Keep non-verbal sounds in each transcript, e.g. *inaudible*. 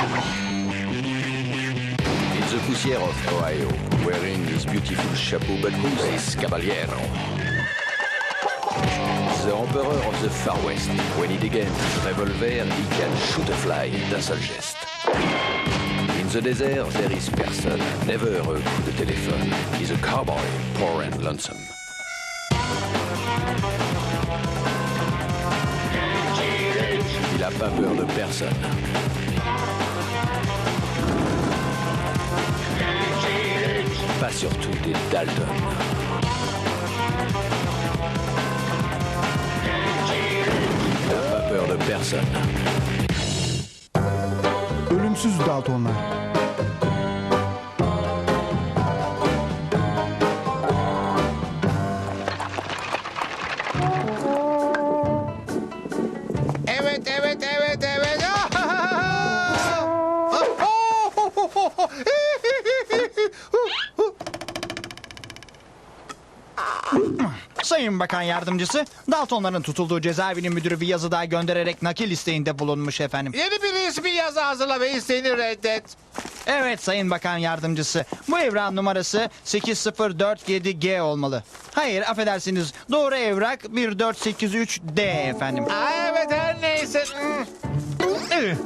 In the poussière of Ohio, wearing his beautiful chapeau, but who's this caballero? The emperor of the Far West. When he degains his revolver, he can shoot a fly d'un seul geste. In the desert, there is person, never a coup de téléphone. He's a cowboy, poor and lonesome. Il a pas peur de personne. Surtout des Dalton. N'a pas peur de personne. Ölümsüz Daltonlar. Bakan Yardımcısı, Daltonların tutulduğu cezaevinin müdürü bir yazı daha göndererek nakil isteğinde bulunmuş efendim. Yeni bir resmi yazı hazırla ve isteğini reddet. Evet Sayın Bakan Yardımcısı, bu evrak numarası 8047G olmalı. Hayır, affedersiniz, doğru evrak 1483D efendim. Aa, evet, her neyse. Hmm. Özür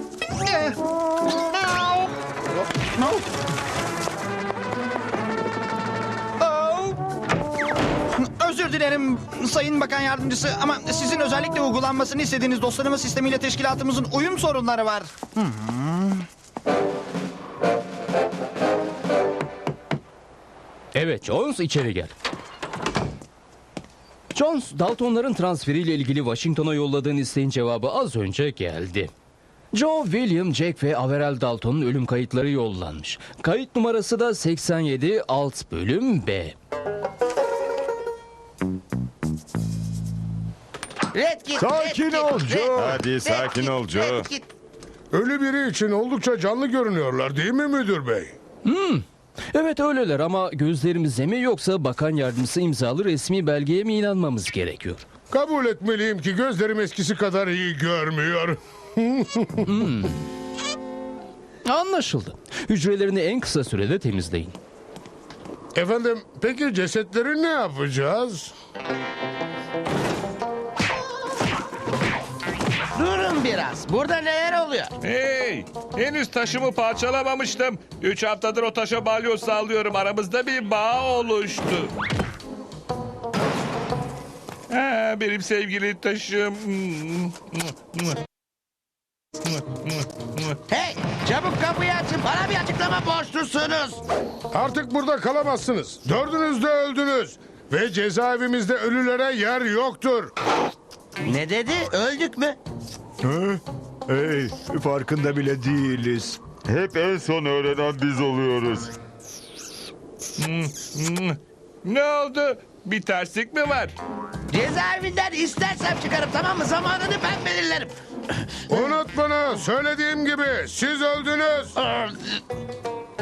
dilerim Sayın Bakan Yardımcısı ama sizin özellikle uygulanmasını istediğiniz dostlarımız sistemiyle teşkilatımızın uyum sorunları var. Evet Jones içeri gel. Jones, Daltonların transferiyle ilgili Washington'a yolladığın isteğin cevabı az önce geldi. Joe, William, Jack ve Averell Dalton'un ölüm kayıtları yollanmış. Kayıt numarası da 87 alt bölüm B. Red git, Sakin red git, ol red Joe. git, Hadi red sakin git, ol Joe. red git. Ölü biri için oldukça canlı görünüyorlar değil mi müdür bey? Evet öyleler ama gözlerimize mi yoksa bakan yardımcısı imzalı resmi belgeye mi inanmamız gerekiyor? Kabul etmeliyim ki gözlerim eskisi kadar iyi görmüyor. Anlaşıldı. Hücrelerini en kısa sürede temizleyin. Efendim peki cesetleri ne yapacağız? Durun biraz. Burada neler oluyor? Hey! Henüz taşımı parçalamamıştım. Üç haftadır o taşa balyoz sallıyorum. Aramızda bir bağ oluştu. Ha, benim sevgili taşım. Hey, çabuk kapıyı açın. Bana bir açıklama borçlusunuz. Artık burada kalamazsınız. Dördünüz de öldünüz. Ve cezaevimizde ölülere yer yoktur. Ne dedi? Öldük mü? Hey, farkında bile değiliz. Hep en son öğrenen biz oluyoruz. Ne oldu? Bir terslik mi var? Cezaevinden istersem çıkarım tamam mı? Zamanını ben belirlerim. Unut bunu. Söylediğim gibi siz öldünüz.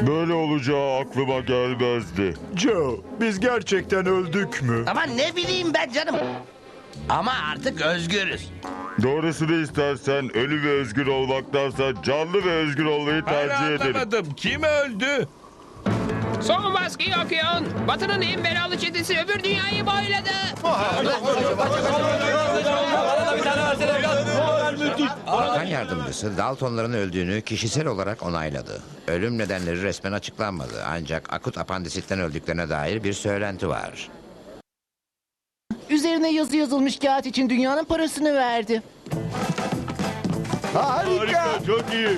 Böyle olacağı aklıma gelmezdi. Joe, biz gerçekten öldük mü? Ama ne bileyim ben canım. Ama artık özgürüz. Doğrusunu istersen ölü ve özgür olmaktansa canlı ve özgür olmayı tercih ederim. anlamadım. Kim öldü? Son baskıyı okuyun. Batı'nın en belalı çetesi öbür dünyayı boyladı. Bakan yardımcısı Daltonların öldüğünü kişisel olarak onayladı. Ölüm nedenleri resmen açıklanmadı ancak akut apandisitten öldüklerine dair bir söylenti var. Üzerine yazı yazılmış kağıt için dünyanın parasını verdi. Harika. çok iyi.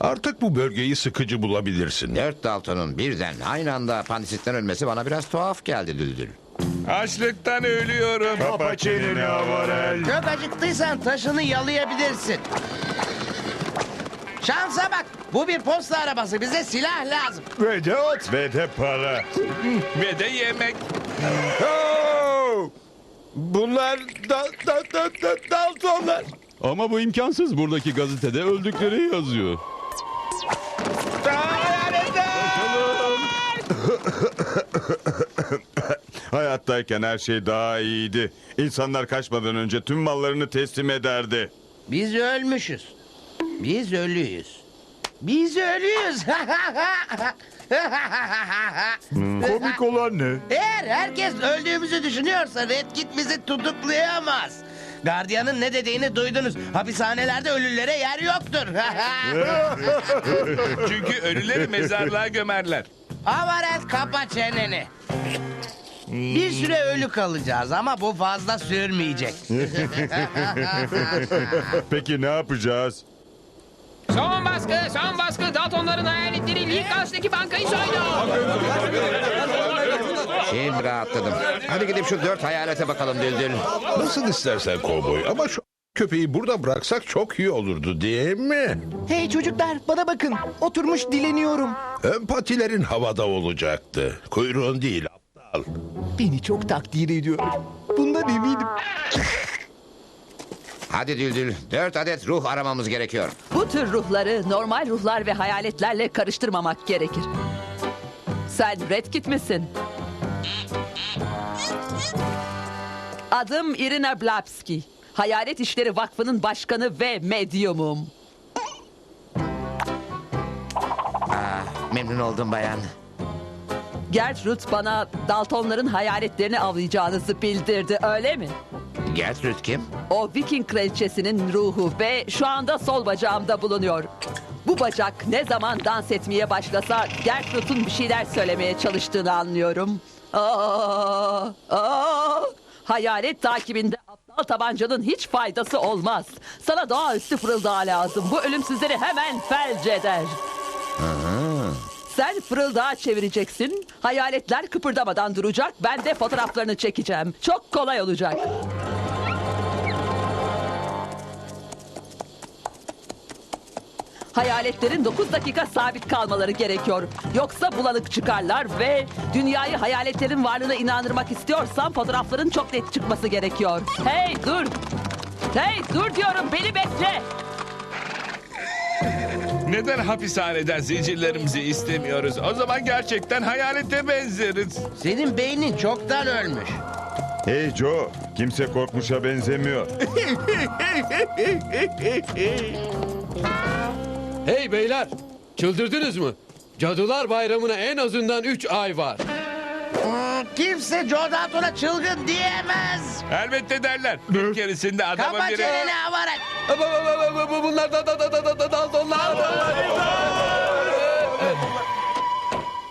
Artık bu bölgeyi sıkıcı bulabilirsin. Dört Dalton'un birden aynı anda apandisitten ölmesi bana biraz tuhaf geldi Düldül. Açlıktan ölüyorum. Kapa çeneni Avarel. Çok acıktıysan taşını yalayabilirsin. Şansa bak. Bu bir posta arabası. Bize silah lazım. Ve de ot. Ve de para. Ve de yemek. Bunlar da, da, da, da, Daltonlar. Ama bu imkansız. Buradaki gazetede öldükleri yazıyor. *laughs* Hayattayken her şey daha iyiydi. İnsanlar kaçmadan önce tüm mallarını teslim ederdi. Biz ölmüşüz. Biz ölüyüz. Biz ölüyüz. *laughs* Komik olan ne? Eğer herkes öldüğümüzü düşünüyorsa Red Kit bizi tutuklayamaz. Gardiyanın ne dediğini duydunuz. Hapishanelerde ölülere yer yoktur. *laughs* Çünkü ölüleri mezarlığa gömerler. Amaret kapa çeneni. Bir süre ölü kalacağız ama bu fazla sürmeyecek. *laughs* Peki ne yapacağız? Son baskı, son baskı. Daltonların hayaletleri Likas'taki bankayı soydu. Şimdi rahatladım. Hadi gidip şu dört hayalete bakalım Düldül. Nasıl istersen kovboy ama şu köpeği burada bıraksak çok iyi olurdu değil mi? Hey çocuklar bana bakın. Oturmuş dileniyorum. Ön patilerin havada olacaktı. Kuyruğun değil aptal. Beni çok takdir ediyor. Bundan eminim. Hadi Düldül. Dört adet ruh aramamız gerekiyor. Bu tür ruhları normal ruhlar ve hayaletlerle karıştırmamak gerekir. Sen Red Kit misin? Adım Irina Blapski. Hayalet İşleri Vakfı'nın başkanı ve medyumum. Memnun oldum bayan. Gertrude bana Daltonların hayaletlerini avlayacağınızı bildirdi öyle mi? Gertrude kim? O Viking kraliçesinin ruhu ve şu anda sol bacağımda bulunuyor. Bu bacak ne zaman dans etmeye başlasa Gertrude'un bir şeyler söylemeye çalıştığını anlıyorum. Aa, aa, hayalet takibinde aptal tabancanın hiç faydası olmaz. Sana doğaüstü fırıldağı lazım. Bu ölümsüzleri hemen felç eder. Sen fırıldağı çevireceksin. Hayaletler kıpırdamadan duracak. Ben de fotoğraflarını çekeceğim. Çok kolay olacak. Hayaletlerin 9 dakika sabit kalmaları gerekiyor. Yoksa bulanık çıkarlar ve dünyayı hayaletlerin varlığına inandırmak istiyorsan fotoğrafların çok net çıkması gerekiyor. Hey dur! Hey dur diyorum beni bekle! Neden hapishaneden zincirlerimizi istemiyoruz? O zaman gerçekten hayalete benzeriz. Senin beynin çoktan ölmüş. Hey Joe, kimse korkmuşa benzemiyor. Hey beyler! Çıldırdınız mı? Cadılar Bayramı'na en azından 3 ay var. Hmm, Kimse Joe Dalton'a çılgın diyemez. Elbette derler. Bir keresinde adamın Kapa biri... çeneni Amaret. Bunlar da da da da da da Daltonlar.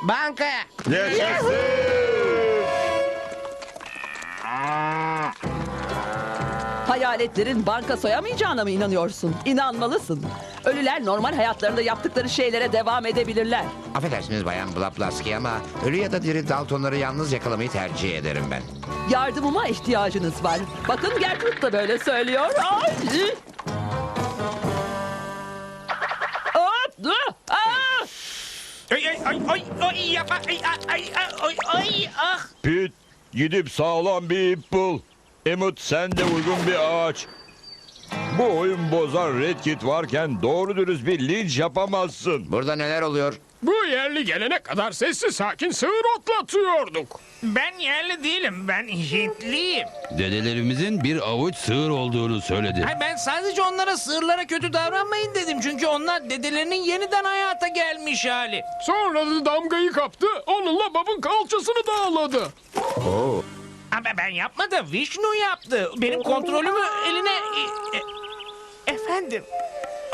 Bankaya. Hayaletlerin banka soyamayacağına mı inanıyorsun? İnanmalısın. Ölüler normal hayatlarında yaptıkları şeylere devam edebilirler. Affedersiniz bayan Blaplaski ama ölü ya da diri Daltonları yalnız yakalamayı tercih ederim ben. Yardımıma ihtiyacınız var. Bakın Gertrude da böyle söylüyor. Ay! Hop! Aa! Ay ay ay ay ay yapma. Ay ay ay ay ay ah. Pit, gidip sağlam bir ip bul. Emut sen de uygun bir ağaç. Bu oyun bozan Red Kit varken doğru dürüst bir linç yapamazsın. Burada neler oluyor? Bu yerli gelene kadar sessiz sakin sığır otlatıyorduk. Ben yerli değilim. Ben Hintliyim. Dedelerimizin bir avuç sığır olduğunu söyledi. Ay ben sadece onlara sığırlara kötü davranmayın dedim. Çünkü onlar dedelerinin yeniden hayata gelmiş hali. Sonra da damgayı kaptı. Onunla babın kalçasını dağladı. Ama ben yapmadım. Vishnu yaptı. Benim kontrolümü eline... e- e- efendim.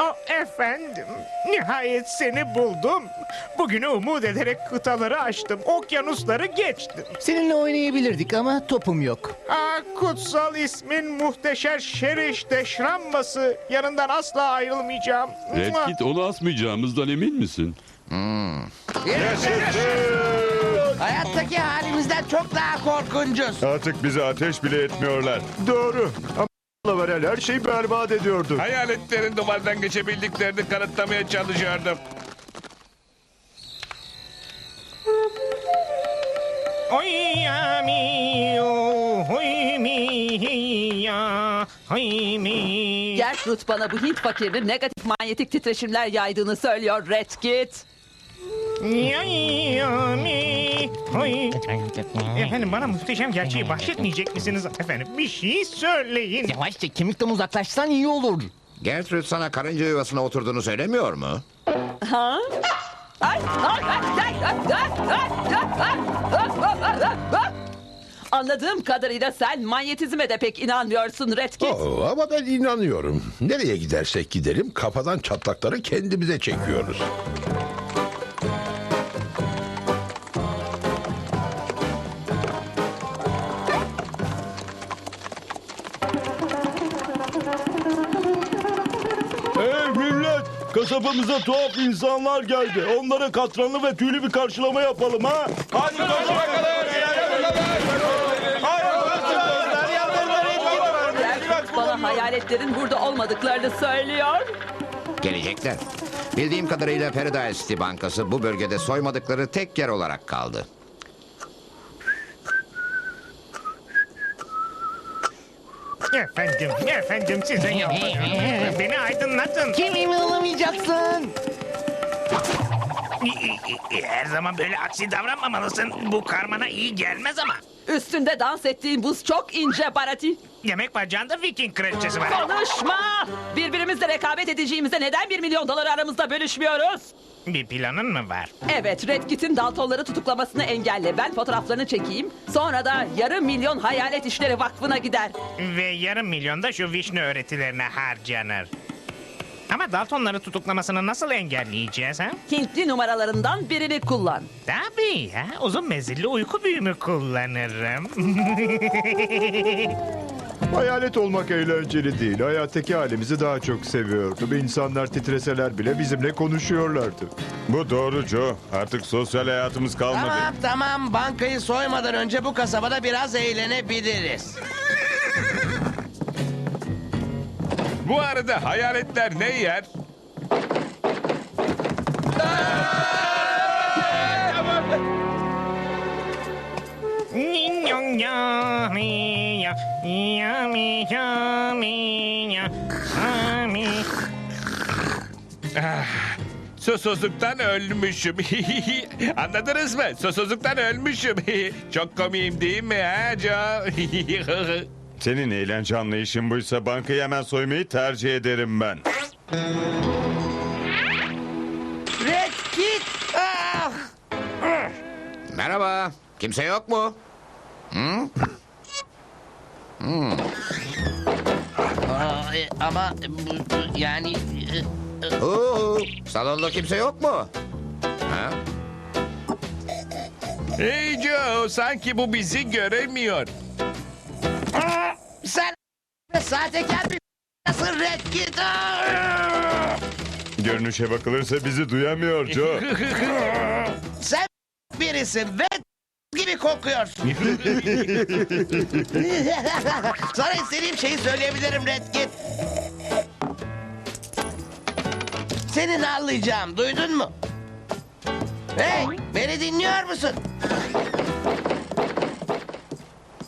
Oh efendim. Nihayet seni buldum. Bugünü umut ederek kıtaları aştım. Okyanusları geçtim. Seninle oynayabilirdik ama topum yok. Ah, kutsal ismin muhteşem şeriş deşrambası. Yanından asla ayrılmayacağım. Red Kit onu asmayacağımızdan emin misin? Hayattaki halimizden çok daha korkuncuz. Artık bize ateş bile etmiyorlar. Doğru. Lavarel her şeyi berbat ediyordu. Hayaletlerin duvardan geçebildiklerini kanıtlamaya çalışıyordum. Oy ya mi o, oy mi ya, oy mi. Gertrude bana bu Hint fakirinin negatif manyetik titreşimler yaydığını söylüyor Red Kit. Yami. Oy. Efendim bana muhteşem gerçeği bahsetmeyecek misiniz efendim? Bir şey söyleyin. Yavaşça kemikten uzaklaşsan iyi olur. Gertrude sana karınca yuvasına oturduğunu söylemiyor mu? Ha? Anladığım kadarıyla sen manyetizme de pek inanmıyorsun Redkit. Oo, ama ben inanıyorum. Nereye gidersek gidelim kafadan çatlakları kendimize çekiyoruz. Kasabamıza tuhaf insanlar geldi. Onlara katranlı ve tüylü bir karşılama yapalım ha. Hadi bakalım. Redkit bana hayaletlerin burada olmadıklarını söylüyor. Gelecekler. Bildiğim kadarıyla Paradise City Bankası bu bölgede soymadıkları tek yer olarak kaldı. Efendim, efendim size yalvarıyorum. Beni aydınlatın. Kimimi alamayacaksın? Her zaman böyle aksi davranmamalısın. Bu karmana iyi gelmez ama. Üstünde dans ettiğin buz çok ince Barati. Demek bacağında Viking kraliçesi var. Konuşma! Birbirimizle rekabet edeceğimizde neden bir milyon doları aramızda bölüşmüyoruz? Bir planın mı var? Evet, Redkit'in Daltonları tutuklamasını engelle. Ben fotoğraflarını çekeyim. Sonra da yarım milyon hayalet işleri vakfına gider. Ve yarım milyon da şu vişne öğretilerine harcanır. Ama Daltonları tutuklamasını nasıl engelleyeceğiz ha? Hintli numaralarından birini kullan. Tabii ya. Uzun mezilli uyku büyümü kullanırım. *laughs* Hayalet olmak eğlenceli değil. Hayattaki halimizi daha çok seviyordum. İnsanlar titreseler bile bizimle konuşuyorlardı. Bu doğru Joe. Artık sosyal hayatımız kalmadı. Tamam tamam bankayı soymadan önce bu kasabada biraz eğlenebiliriz. Bu arada hayaletler ne yer? Ah, Susuzluktan ölmüşüm. *laughs* Anladınız mı? Susuzluktan ölmüşüm. *laughs* Çok komiyim değil mi ha Joe? *laughs* Senin eğlence anlayışın buysa bankayı hemen soymayı tercih ederim ben. Red git. Ah! Merhaba. Kimse yok mu? Hı? Aa, e, ama bu, bu- yani e, e, Oo, salonda kimse yok mu? Ha? hey Joe, sanki bu bizi göremiyor. Aa, sen sahtekar bir nasıl Red git? Aa! Görünüşe bakılırsa bizi duyamıyor Joe. *laughs* Sen birisin ve gibi kokuyorsun. *laughs* Sana istediğim şeyi söyleyebilirim Redkit. Senin anlayacağım, duydun mu? Hey, beni dinliyor musun?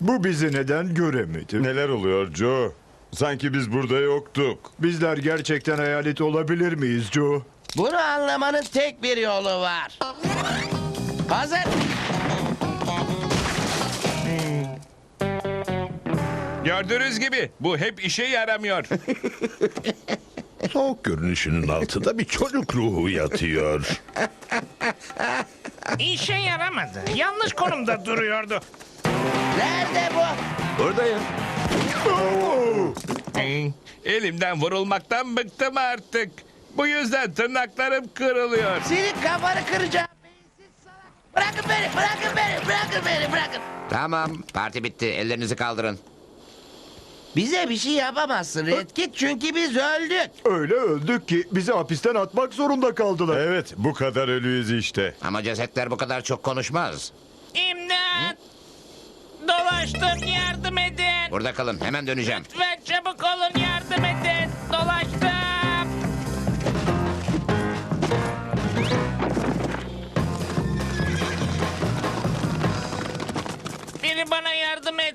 Bu bizi neden göremedi? Neler oluyor Joe? Sanki biz burada yoktuk. Bizler gerçekten hayalet olabilir miyiz Joe? Bunu anlamanın tek bir yolu var. Hazır. Gördüğünüz gibi bu hep işe yaramıyor. *laughs* Soğuk görünüşünün altında bir çocuk ruhu yatıyor. İşe yaramadı. Yanlış konumda duruyordu. Nerede bu? Buradayım. Elimden vurulmaktan bıktım artık. Bu yüzden tırnaklarım kırılıyor. Senin kafanı kıracağım. beyinsiz salak. Bırakın beni, bırakın beni, bırakın beni, bırakın. Tamam, parti bitti. Ellerinizi kaldırın. Bize bir şey yapamazsın Redkit çünkü biz öldük. Öyle öldük ki bizi hapisten atmak zorunda kaldılar. Evet bu kadar ölüyüz işte. Ama cesetler bu kadar çok konuşmaz. İmdat! Dolaştım yardım edin. Burada kalın, hemen döneceğim. Lütfen çabuk olun yardım edin. Dolaştım. Biri bana yardım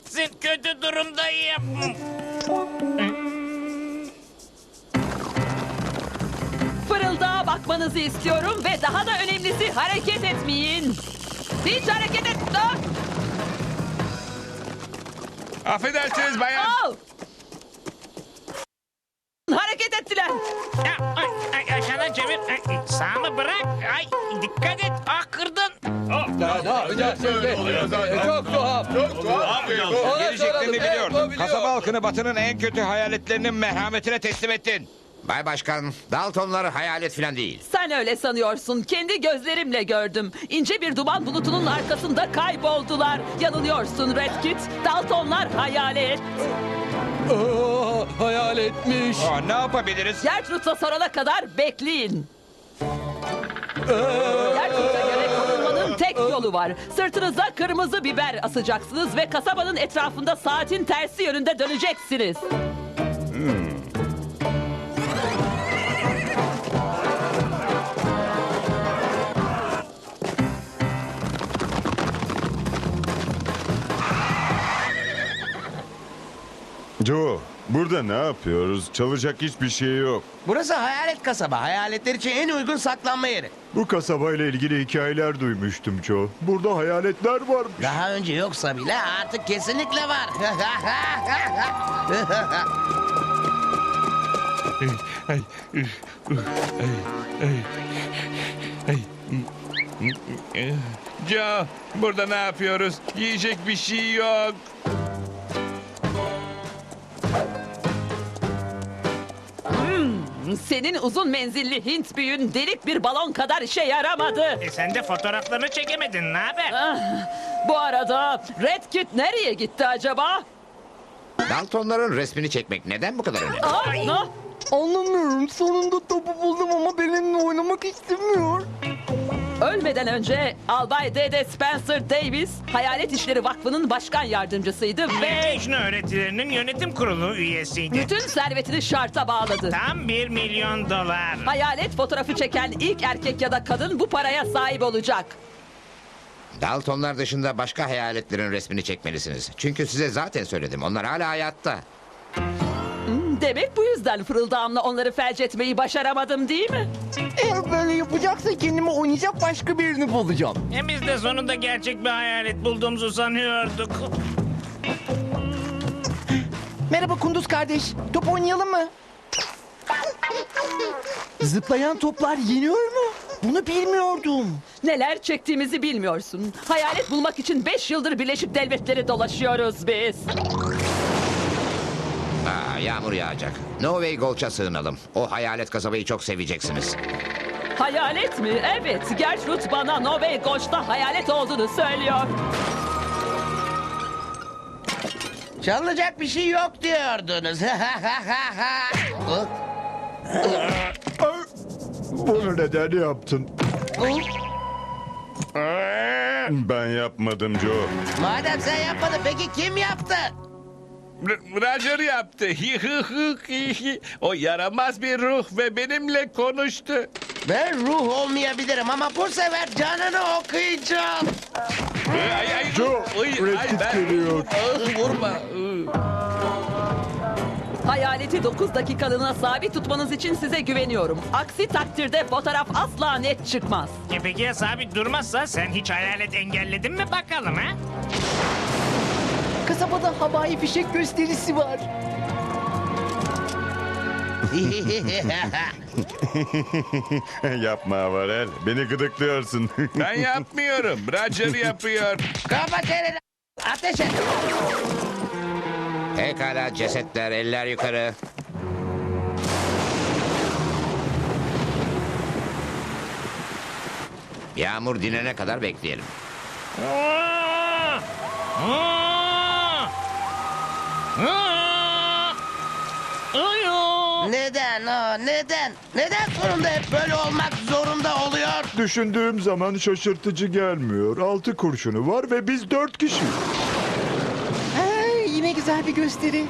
etsin. Kötü durumdayım. Fırıldağa bakmanı durmanızı istiyorum ve daha da önemlisi hareket etmeyin. Hiç hareket et. Dur. Affedersiniz bayan. Al. Hareket ettiler. Ya, ay, ay, aşağıdan çevir. Ay, sağ mı bırak? Ay, dikkat et. Ah kırdın. Ne yapacaksın be? Çok tuhaf. Çok tuhaf. Geleceklerini biliyordum. Kasaba halkını Batı'nın en kötü hayaletlerinin merhametine teslim ettin. Bay Başkan, Daltonlar hayalet falan değil. Sen öyle sanıyorsun. Kendi gözlerimle gördüm. İnce bir duman bulutunun arkasında kayboldular. Yanılıyorsun Red Kit. Daltonlar hayalet. Aa, hayal etmiş. Aa, ne yapabiliriz? Gertrude'a sorana kadar bekleyin. Gertrude'a göre korunmanın tek yolu var. Sırtınıza kırmızı biber asacaksınız ve kasabanın etrafında saatin tersi yönünde döneceksiniz. Joe, burada ne yapıyoruz? Çalacak hiçbir şey yok. Burası hayalet kasaba. Hayaletler için en uygun saklanma yeri. Bu kasabayla ilgili hikayeler duymuştum Joe. Burada hayaletler var. Daha önce yoksa bile artık kesinlikle var. *laughs* Joe, burada ne yapıyoruz? Yiyecek bir şey yok. Senin uzun menzilli Hint büyün delik bir balon kadar işe yaramadı. E sen de fotoğraflarını çekemedin. Ne haber? Ah, Bu arada Red Kit nereye gitti acaba? Daltonların resmini çekmek neden bu kadar önemli? Ah, ne? Anlamıyorum. Sonunda topu buldum ama benimle oynamak istemiyor. Ölmeden önce Albay D.D. Spencer Davis Hayalet İşleri Vakfı'nın başkan yardımcısıydı ve Vişnu öğretilerinin yönetim kurulu üyesiydi. bütün servetini şarta bağladı. Tam bir milyon dolar. Hayalet fotoğrafı çeken ilk erkek ya da kadın bu paraya sahip olacak. Daltonlar dışında başka hayaletlerin resmini çekmelisiniz. Çünkü size zaten söyledim. Onlar hala hayatta. Demek bu yüzden fırıldağımla onları felç etmeyi başaramadım değil mi? Eğer böyle yapacaksa kendime oynayacak başka birini bulacağım. E biz de sonunda gerçek bir hayalet bulduğumuzu sanıyorduk. Merhaba Kunduz kardeş. Top oynayalım mı? Zıplayan toplar yeniyor mu? Bunu bilmiyordum. Neler çektiğimizi bilmiyorsun. Hayalet bulmak için 5 yıldır Birleşik Devletleri dolaşıyoruz biz. Yağmur yağacak. Novey Gulch'a sığınalım. O hayalet kasabayı çok seveceksiniz. Hayalet mi? Evet. Gertrude bana Novey Goş'ta hayalet olduğunu söylüyor. Çalınacak bir şey yok diyordunuz. *laughs* Bunu neden yaptın? Ben yapmadım Joe. Madem sen yapmadın peki kim yaptı? R- Roger yaptı. o yaramaz bir ruh ve benimle konuştu. Ben ruh olmayabilirim ama bu sefer canını okuyacağım. Ay, ay, Joe, ay, Red ay, Kit ben- geliyor. Ah, Vurma. Ah. Hayaleti 9 dakikalığına sabit tutmanız için size güveniyorum. Aksi takdirde fotoğraf asla net çıkmaz. E peki ya sabit durmazsa sen hiç hayalet engelledin mi bakalım ha? Kasabada havai fişek gösterisi var. *laughs* Yapma Varel. Beni gıdıklıyorsun. *laughs* Ben yapmıyorum. Roger yapıyor. Kapat elini. Ateş et. Pekala cesetler, eller yukarı. Yağmur dinene kadar bekleyelim. Aa! Aa! Neden o neden? Neden sonunda hep böyle olmak zorunda oluyor? Düşündüğüm zaman şaşırtıcı gelmiyor. Altı kurşunu var ve biz dört kişi. Hey, yine güzel bir gösteri.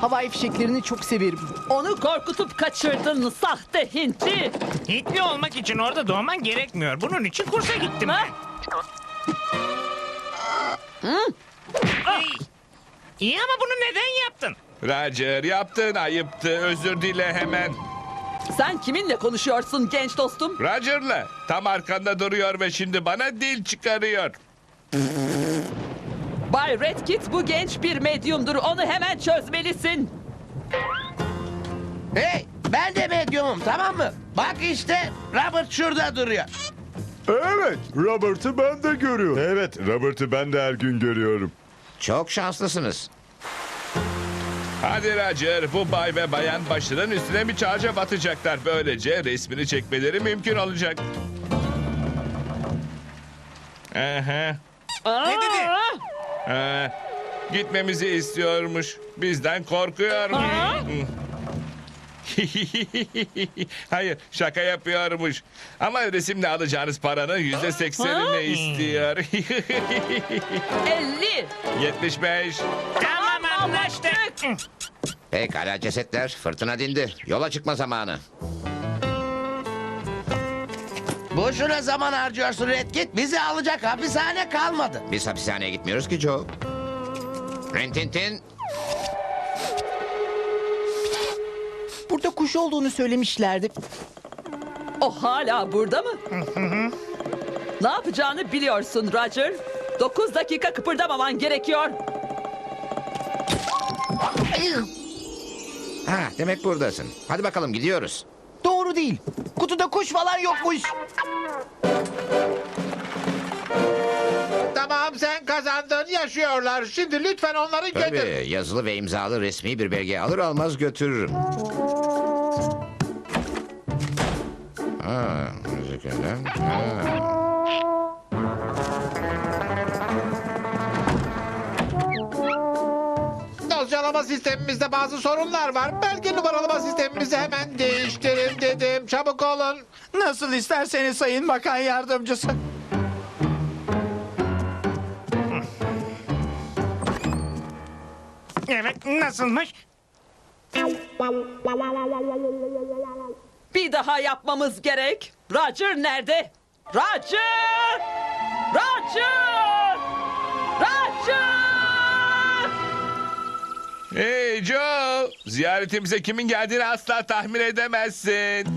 Havai fişeklerini çok severim. Onu korkutup kaçırdın sahte Hintli. Hintli olmak için orada doğman gerekmiyor. Bunun için kursa gittim Ha? ben. Ay! İyi ama bunu neden yaptın? Roger yaptın ayıptı. Özür dile hemen. Sen kiminle konuşuyorsun genç dostum? Roger'la tam arkanda duruyor ve şimdi bana dil çıkarıyor. Bay Redkit bu genç bir medyumdur. Onu hemen çözmelisin. Hey ben de medyumum tamam mı? Bak işte Robert şurada duruyor. Evet, Robert'ı ben de görüyorum. Evet, Robert'ı ben de her gün görüyorum. Çok şanslısınız. Hadi Roger bu bay ve bayan başının üstüne bir çarca batacaklar. Böylece resmini çekmeleri mümkün olacak. Aha. Ne dedi? Ha, gitmemizi istiyormuş. Bizden korkuyor. *laughs* Hayır şaka yapıyormuş. Ama resimle alacağınız paranın yüzde seksenini istiyor. 50. 75. Tamam anlaştık. Pekala cesetler fırtına dindi. Yola çıkma zamanı. Boşuna zaman harcıyorsun Red Kit. Bizi alacak hapishane kalmadı. Biz hapishaneye gitmiyoruz ki Joe. Rintintin Burada kuş olduğunu söylemişlerdi. O hala burada mı? *laughs* ne yapacağını biliyorsun Roger. 9 dakika kıpırdamaman gerekiyor. *laughs* Ha, demek buradasın. Hadi bakalım gidiyoruz. Doğru değil. Kutuda kuş falan yokmuş. Yaşıyorlar. Şimdi lütfen onları götür. Tabii yazılı ve imzalı resmi bir belge alır almaz götürürüm. Ha. Ha. Dosyalama sistemimizde bazı sorunlar var. Belge numaralama sistemimizi hemen değiştirin dedim. Çabuk olun. Nasıl isterseniz sayın bakan yardımcısı. Evet nasılmış? Bir daha yapmamız gerek. Roger nerede? Roger! Roger! Roger! Hey Joe! Ziyaretimize kimin geldiğini asla tahmin edemezsin.